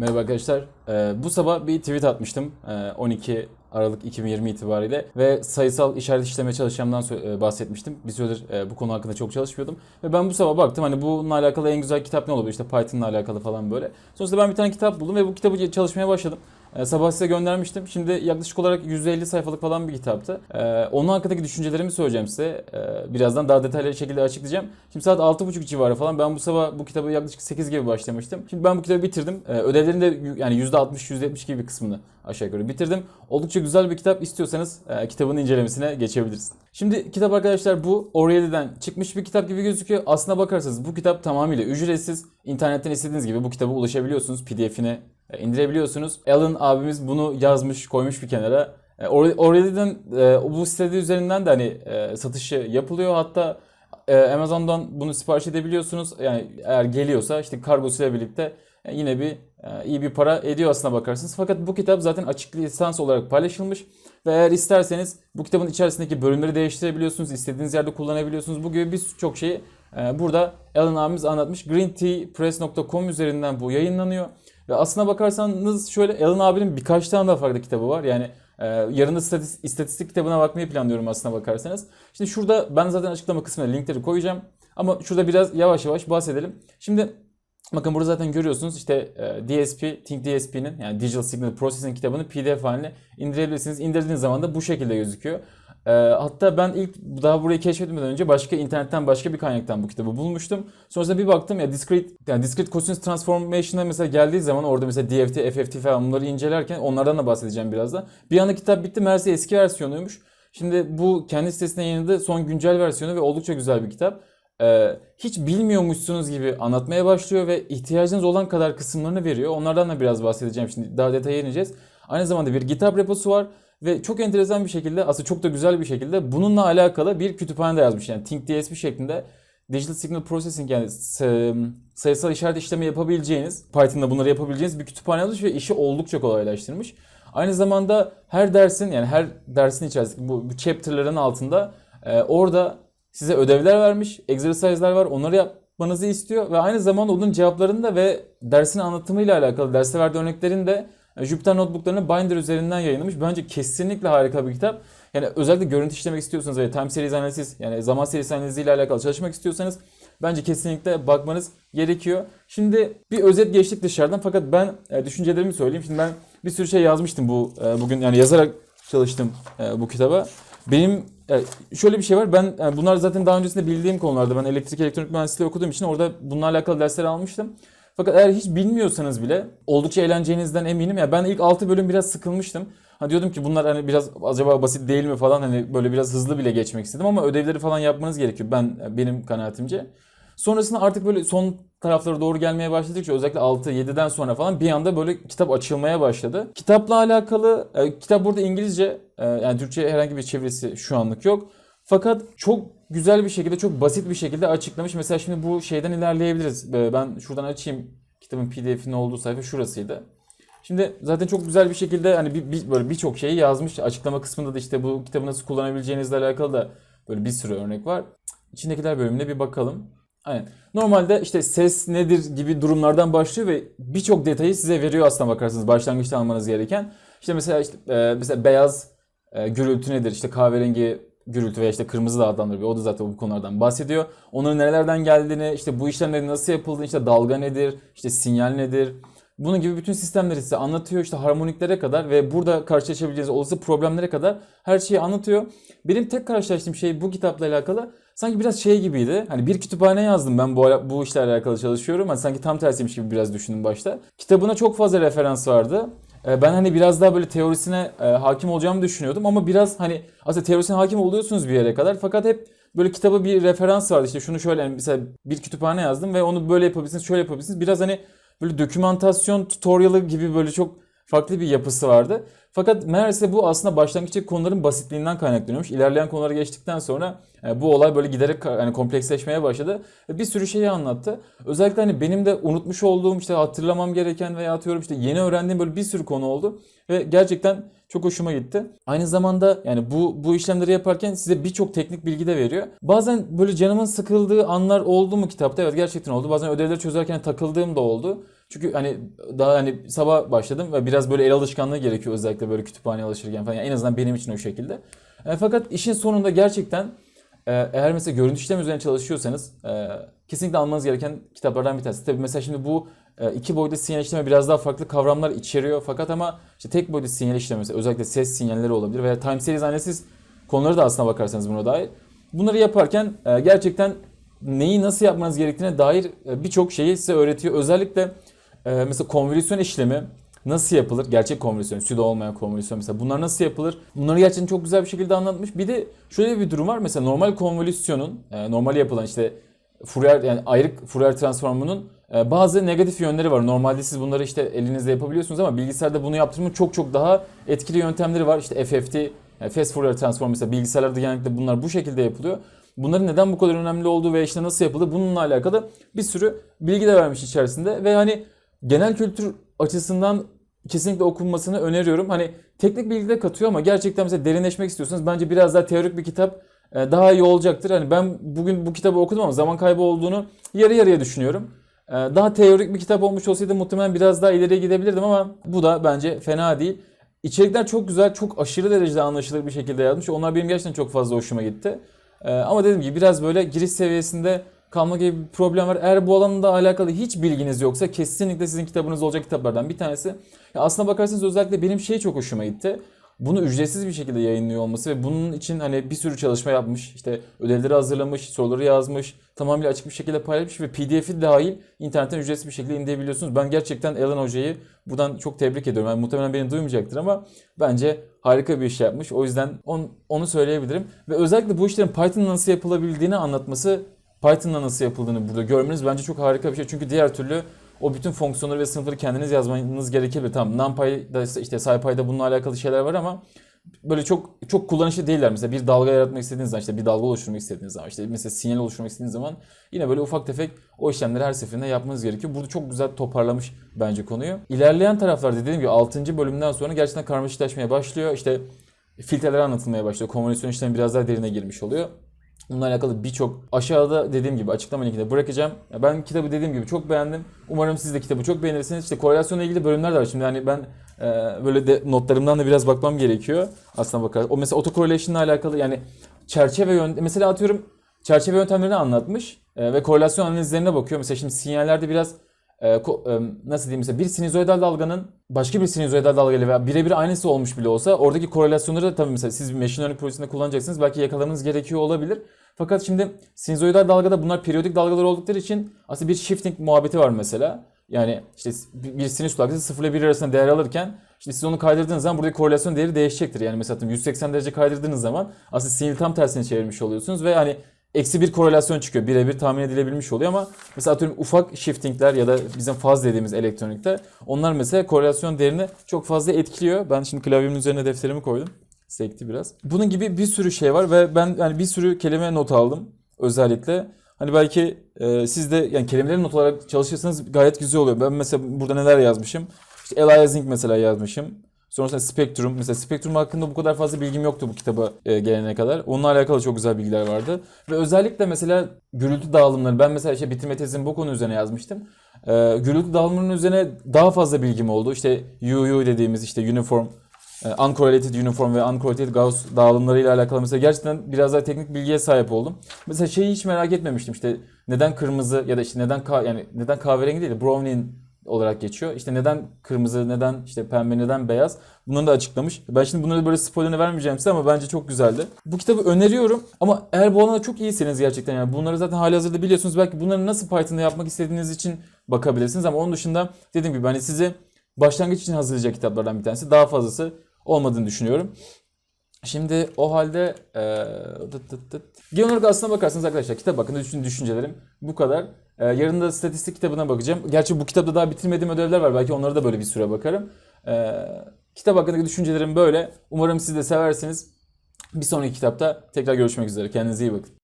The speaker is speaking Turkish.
Merhaba arkadaşlar. Ee, bu sabah bir tweet atmıştım. Ee, 12 Aralık 2020 itibariyle ve sayısal işaret işleme çalışacağımdan e, bahsetmiştim. Bir süredir e, bu konu hakkında çok çalışmıyordum. Ve ben bu sabah baktım hani bununla alakalı en güzel kitap ne olabilir? İşte Python'la alakalı falan böyle. Sonuçta ben bir tane kitap buldum ve bu kitabı çalışmaya başladım. Ee, sabah size göndermiştim. Şimdi yaklaşık olarak 150 sayfalık falan bir kitaptı. Ee, onun hakkındaki düşüncelerimi söyleyeceğim size. Ee, birazdan daha detaylı şekilde açıklayacağım. Şimdi saat 6.30 civarı falan. Ben bu sabah bu kitabı yaklaşık 8 gibi başlamıştım. Şimdi ben bu kitabı bitirdim. Ee, ödevlerin de yani %60-%70 gibi bir kısmını aşağı yukarı bitirdim. Oldukça güzel bir kitap. İstiyorsanız e, kitabın incelemesine geçebiliriz. Şimdi kitap arkadaşlar bu O'Reilly'den çıkmış bir kitap gibi gözüküyor. Aslına bakarsanız bu kitap tamamıyla ücretsiz. İnternetten istediğiniz gibi bu kitaba ulaşabiliyorsunuz. PDF'ini e, indirebiliyorsunuz. Alan abimiz bunu yazmış, koymuş bir kenara. E, O'Reilly'den e, bu sitede üzerinden de hani e, satışı yapılıyor. Hatta e, Amazon'dan bunu sipariş edebiliyorsunuz. Yani eğer geliyorsa işte kargosuyla birlikte e, yine bir e, iyi bir para ediyor aslına bakarsınız. Fakat bu kitap zaten açık lisans olarak paylaşılmış ve eğer isterseniz bu kitabın içerisindeki bölümleri değiştirebiliyorsunuz, istediğiniz yerde kullanabiliyorsunuz. Bu gibi birçok şeyi e, burada Alan abimiz anlatmış. greenteapress.com üzerinden bu yayınlanıyor. Ve aslına bakarsanız şöyle Alan abinin birkaç tane daha farklı kitabı var. Yani e, yarın da statis- istatistik kitabına bakmayı planlıyorum aslına bakarsanız. Şimdi şurada ben zaten açıklama kısmına linkleri koyacağım. Ama şurada biraz yavaş yavaş bahsedelim. Şimdi bakın burada zaten görüyorsunuz işte e, DSP, Think DSP'nin yani Digital Signal Processing kitabını PDF haline indirebilirsiniz. İndirdiğiniz zaman da bu şekilde gözüküyor. E, hatta ben ilk daha burayı keşfetmeden önce başka internetten başka bir kaynaktan bu kitabı bulmuştum. Sonrasında bir baktım ya discrete yani discrete continuous transformation'a mesela geldiği zaman orada mesela DFT, FFT falan bunları incelerken onlardan da bahsedeceğim biraz da. Bir anda kitap bitti. Meğerse eski versiyonuymuş. Şimdi bu kendi sitesine yayınladığı son güncel versiyonu ve oldukça güzel bir kitap. Ee, hiç bilmiyormuşsunuz gibi anlatmaya başlıyor ve ihtiyacınız olan kadar kısımlarını veriyor. Onlardan da biraz bahsedeceğim şimdi. Daha detaya ineceğiz. Aynı zamanda bir GitHub reposu var ve çok enteresan bir şekilde aslında çok da güzel bir şekilde bununla alakalı bir kütüphane de yazmış. Yani ThinkDSP şeklinde Digital Signal Processing yani say- sayısal işaret işlemi yapabileceğiniz, Python'da bunları yapabileceğiniz bir kütüphane yazmış ve işi oldukça kolaylaştırmış. Aynı zamanda her dersin yani her dersin içerisinde bu, bu chapter'ların altında e, orada size ödevler vermiş, exercise'ler var. Onları yapmanızı istiyor ve aynı zamanda onun cevaplarını da ve dersin anlatımıyla alakalı derste verdiği örneklerini de Jupyter Notebook'larını Binder üzerinden yayınlamış. Bence kesinlikle harika bir kitap. Yani özellikle görüntü işlemek istiyorsanız ve time series analiz yani zaman serisi analiziyle alakalı çalışmak istiyorsanız bence kesinlikle bakmanız gerekiyor. Şimdi bir özet geçtik dışarıdan fakat ben e, düşüncelerimi söyleyeyim. Şimdi ben bir sürü şey yazmıştım bu e, bugün yani yazarak çalıştım e, bu kitaba. Benim şöyle bir şey var. Ben bunlar zaten daha öncesinde bildiğim konularda. Ben elektrik elektronik mühendisliği okuduğum için orada bununla alakalı dersler almıştım. Fakat eğer hiç bilmiyorsanız bile oldukça eğleneceğinizden eminim. Ya ben ilk 6 bölüm biraz sıkılmıştım. Ha diyordum ki bunlar hani biraz acaba basit değil mi falan hani böyle biraz hızlı bile geçmek istedim ama ödevleri falan yapmanız gerekiyor. Ben benim kanaatimce. Sonrasında artık böyle son taraflara doğru gelmeye başladıkça özellikle 6-7'den sonra falan bir anda böyle kitap açılmaya başladı. Kitapla alakalı e, kitap burada İngilizce e, yani Türkçe herhangi bir çevirisi şu anlık yok. Fakat çok güzel bir şekilde çok basit bir şekilde açıklamış. Mesela şimdi bu şeyden ilerleyebiliriz. E, Ben şuradan açayım kitabın pdf'inin olduğu sayfa şurasıydı. Şimdi zaten çok güzel bir şekilde hani bir, bir- böyle birçok şeyi yazmış. Açıklama kısmında da işte bu kitabı nasıl kullanabileceğinizle alakalı da böyle bir sürü örnek var. İçindekiler bölümüne bir bakalım. Aynen. Normalde işte ses nedir gibi durumlardan başlıyor ve birçok detayı size veriyor aslına bakarsanız başlangıçta almanız gereken. İşte mesela işte e, mesela beyaz e, gürültü nedir? İşte kahverengi gürültü veya işte kırmızı da adlandırıyor. O da zaten bu konulardan bahsediyor. Onların nerelerden geldiğini, işte bu işlemlerin nasıl yapıldığını, işte dalga nedir, işte sinyal nedir, bunun gibi bütün sistemleri size anlatıyor. İşte harmoniklere kadar ve burada karşılaşabileceğiniz olası problemlere kadar her şeyi anlatıyor. Benim tek karşılaştığım şey bu kitapla alakalı sanki biraz şey gibiydi. Hani bir kütüphane yazdım ben bu, bu işle alakalı çalışıyorum. Hani sanki tam tersiymiş gibi biraz düşündüm başta. Kitabına çok fazla referans vardı. Ee, Ben hani biraz daha böyle teorisine e, hakim olacağımı düşünüyordum ama biraz hani aslında teorisine hakim oluyorsunuz bir yere kadar. Fakat hep böyle kitaba bir referans vardı. İşte şunu şöyle hani mesela bir kütüphane yazdım ve onu böyle yapabilirsiniz şöyle yapabilirsiniz. Biraz hani böyle dokümantasyon tutorialı gibi böyle çok farklı bir yapısı vardı. Fakat meğerse bu aslında başlangıçtaki konuların basitliğinden kaynaklanıyormuş. İlerleyen konulara geçtikten sonra e, bu olay böyle giderek yani kompleksleşmeye başladı. Bir sürü şeyi anlattı. Özellikle hani benim de unutmuş olduğum işte hatırlamam gereken veya atıyorum işte yeni öğrendiğim böyle bir sürü konu oldu. Ve gerçekten çok hoşuma gitti. Aynı zamanda yani bu bu işlemleri yaparken size birçok teknik bilgi de veriyor. Bazen böyle canımın sıkıldığı anlar oldu mu kitapta? Evet gerçekten oldu. Bazen ödevleri çözerken takıldığım da oldu. Çünkü hani daha hani sabah başladım ve biraz böyle el alışkanlığı gerekiyor özellikle böyle kütüphaneye alışırken falan. Yani en azından benim için o şekilde. E, fakat işin sonunda gerçekten e, eğer mesela görüntü işlem üzerine çalışıyorsanız e, kesinlikle almanız gereken kitaplardan bir tanesi. Tabii mesela şimdi bu iki boyutlu sinyal işleme biraz daha farklı kavramlar içeriyor. Fakat ama işte tek boyutlu sinyal işleme mesela özellikle ses sinyalleri olabilir veya time series analiz konuları da aslına bakarsanız buna dair. Bunları yaparken e, gerçekten neyi nasıl yapmanız gerektiğine dair e, birçok şeyi size öğretiyor. Özellikle e, mesela konvolüsyon işlemi nasıl yapılır? Gerçek konvolüsyon, pseudo olmayan konvolüsyon mesela. Bunlar nasıl yapılır? Bunları gerçekten çok güzel bir şekilde anlatmış. Bir de şöyle bir durum var. Mesela normal konvolüsyonun, normal yapılan işte Fourier yani ayrık Fourier transformunun e, bazı negatif yönleri var. Normalde siz bunları işte elinizde yapabiliyorsunuz ama bilgisayarda bunu yaptırmanın çok çok daha etkili yöntemleri var. İşte FFT, yani Fast Fourier Transform mesela bilgisayarlarda genellikle bunlar bu şekilde yapılıyor. Bunların neden bu kadar önemli olduğu ve işte nasıl yapılır bununla alakalı bir sürü bilgi de vermiş içerisinde ve hani genel kültür açısından kesinlikle okunmasını öneriyorum. Hani teknik bilgi de katıyor ama gerçekten mesela derinleşmek istiyorsanız bence biraz daha teorik bir kitap e, daha iyi olacaktır. Hani ben bugün bu kitabı okudum ama zaman kaybı olduğunu yarı yarıya düşünüyorum. E, Daha teorik bir kitap olmuş olsaydı muhtemelen biraz daha ileriye gidebilirdim ama bu da bence fena değil. İçerikler çok güzel, çok aşırı derecede anlaşılır bir şekilde yazmış. Onlar benim gerçekten çok fazla hoşuma gitti. Ee, ama dediğim gibi biraz böyle giriş seviyesinde kalma gibi bir problem var. Eğer bu alanla alakalı hiç bilginiz yoksa kesinlikle sizin kitabınız olacak kitaplardan bir tanesi. Ya aslına bakarsanız özellikle benim şey çok hoşuma gitti. Bunu ücretsiz bir şekilde yayınlıyor olması ve bunun için hani bir sürü çalışma yapmış. İşte ödevleri hazırlamış, soruları yazmış, tamamıyla açık bir şekilde paylaşmış ve pdf'i dahil internetten ücretsiz bir şekilde indirebiliyorsunuz. Ben gerçekten Alan Hoca'yı buradan çok tebrik ediyorum. Yani muhtemelen beni duymayacaktır ama bence harika bir iş yapmış. O yüzden on, onu söyleyebilirim. Ve özellikle bu işlerin Python'la nasıl yapılabildiğini anlatması, Python'la nasıl yapıldığını burada görmeniz bence çok harika bir şey. Çünkü diğer türlü o bütün fonksiyonları ve sınıfları kendiniz yazmanız gerekebilir. Tamam NumPy'da işte SciPy'da bununla alakalı şeyler var ama böyle çok çok kullanışlı değiller. Mesela bir dalga yaratmak istediğiniz zaman işte bir dalga oluşturmak istediğiniz zaman işte mesela sinyal oluşturmak istediğiniz zaman yine böyle ufak tefek o işlemleri her seferinde yapmanız gerekiyor. Burada çok güzel toparlamış bence konuyu. İlerleyen taraflarda dediğim gibi 6. bölümden sonra gerçekten karmaşıklaşmaya başlıyor. İşte filtreler anlatılmaya başlıyor. Konvolüsyon işlemi biraz daha derine girmiş oluyor. Bununla alakalı birçok aşağıda dediğim gibi açıklama linkinde bırakacağım. Ben kitabı dediğim gibi çok beğendim. Umarım siz de kitabı çok beğenirsiniz. İşte korelasyonla ilgili bölümler de var. Şimdi hani ben e, böyle de notlarımdan da biraz bakmam gerekiyor. Aslına bakar. O mesela autocorrelation ile alakalı yani çerçeve yöntem mesela atıyorum çerçeve yöntemlerini anlatmış e, ve korelasyon analizlerine bakıyor. Mesela şimdi sinyallerde biraz e, nasıl diyeyim mesela bir sinüzoidal dalganın başka bir sinüzoidal dalgayla veya birebir aynısı olmuş bile olsa oradaki korelasyonları da tabii mesela siz bir machine learning projesinde kullanacaksınız. Belki yakalamanız gerekiyor olabilir. Fakat şimdi sinüzoidal dalgada bunlar periyodik dalgalar oldukları için aslında bir shifting muhabbeti var mesela. Yani işte bir sinüs dalgası 0 ile 1 arasında değer alırken işte siz onu kaydırdığınız zaman buradaki korelasyon değeri değişecektir. Yani mesela atıyorum 180 derece kaydırdığınız zaman aslında sinyali tam tersine çevirmiş oluyorsunuz ve hani eksi bir korelasyon çıkıyor. Birebir tahmin edilebilmiş oluyor ama mesela atıyorum ufak shiftingler ya da bizim faz dediğimiz elektronikte onlar mesela korelasyon değerini çok fazla etkiliyor. Ben şimdi klavyemin üzerine defterimi koydum. Sekti biraz. Bunun gibi bir sürü şey var ve ben yani bir sürü kelime not aldım özellikle. Hani belki e, siz de yani kelimeleri not olarak çalışırsanız gayet güzel oluyor. Ben mesela burada neler yazmışım? İşte aliasing mesela yazmışım. Sonrasında Spectrum. Mesela Spectrum hakkında bu kadar fazla bilgim yoktu bu kitaba e, gelene kadar. Onunla alakalı çok güzel bilgiler vardı. Ve özellikle mesela gürültü dağılımları. Ben mesela işte bitirme tezimi bu konu üzerine yazmıştım. E, gürültü dağılımlarının üzerine daha fazla bilgim oldu. İşte UU dediğimiz işte uniform, uncorrelated uniform ve uncorrelated Gauss dağılımlarıyla alakalı mesela gerçekten biraz daha teknik bilgiye sahip oldum. Mesela şeyi hiç merak etmemiştim işte neden kırmızı ya da işte neden ka yani neden kahverengi değil de brownian olarak geçiyor. İşte neden kırmızı, neden işte pembe, neden beyaz bunları da açıklamış. Ben şimdi bunları böyle spoilerını vermeyeceğim size ama bence çok güzeldi. Bu kitabı öneriyorum ama eğer bu alanda çok iyiseniz gerçekten yani bunları zaten hali hazırda biliyorsunuz. Belki bunları nasıl Python'da yapmak istediğiniz için bakabilirsiniz ama onun dışında dediğim gibi hani sizi başlangıç için hazırlayacak kitaplardan bir tanesi. Daha fazlası olmadığını düşünüyorum. Şimdi o halde eee dıt dıt dıt. genel olarak aslına bakarsanız arkadaşlar kitap hakkında düşün düşüncelerim bu kadar. Eee, yarın da statistik kitabına bakacağım. Gerçi bu kitapta daha bitirmediğim ödevler var. Belki onlara da böyle bir süre bakarım. Eee, kitap hakkındaki düşüncelerim böyle. Umarım siz de seversiniz. Bir sonraki kitapta tekrar görüşmek üzere. Kendinize iyi bakın.